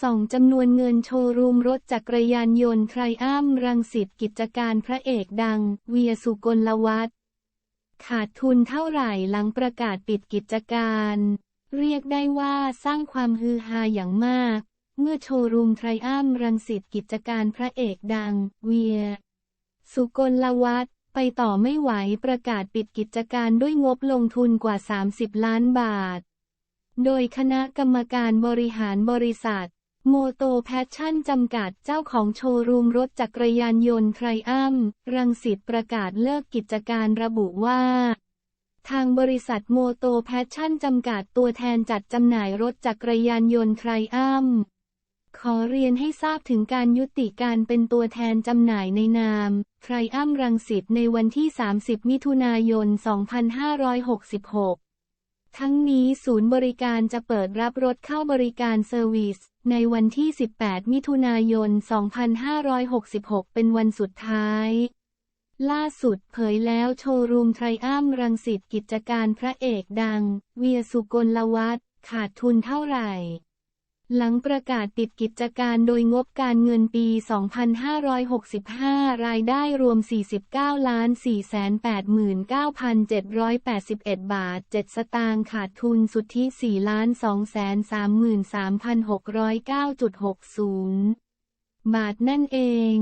ส่องจำนวนเงินโชว์รูมรถจักรยานยนต์ไทรอัมรังสิตกิจการพระเอกดัง เวียสุกลวัฒน์ขาดทุนเท่าไหร่หลังประกาศปิดกิจการ เรียกได้ว่าสร้างความฮือฮาอย่างมาก เมื่อโชว์รูมไทรอัมรังสิตกิจการพระเอกดัง เวีย สุกลวัฒน์ไปต่อไม่ไหวประกาศปิดกิจการด้วยงบลงทุนกว่า 30 ล้านบาทโดยคณะกรรมการบริหารบริษัท โมโตแพชชั่นจำกัดเจ้าของโชว์รูมรถจักรยานยนต์ไทรอัมรังสิตประกาศเลิกกิจการระบุว่า ทางบริษัทโมโตแพชชั่นจำกัดตัวแทนจัดจำหน่ายรถจักรยานยนต์ไทรอัมขอเรียนให้ทราบถึงการยุติการเป็นตัวแทนจำหน่ายในนามไทรอัมรังสิตในวันที่ 30 มิถุนายน 2566 ทั้งนี้ศูนย์บริการจะเปิดรับรถเข้าบริการเซอร์วิสในวันที่ 18 มิถุนายน 2566 เป็นวันสุดท้าย ล่าสุดเผยแล้วโชว์รูมไทรอัมรังสิตกิจการพระเอกดัง เวียสุกลวัฒขาดทุนเท่าไหร่ หลังประกาศปิดกิจการโดยงบการเงินปี 2565 รายได้รวม 49,489,781 บาท 7 สตางค์ขาดทุนสุทธิ4,233,609.60 บาทนั่นเอง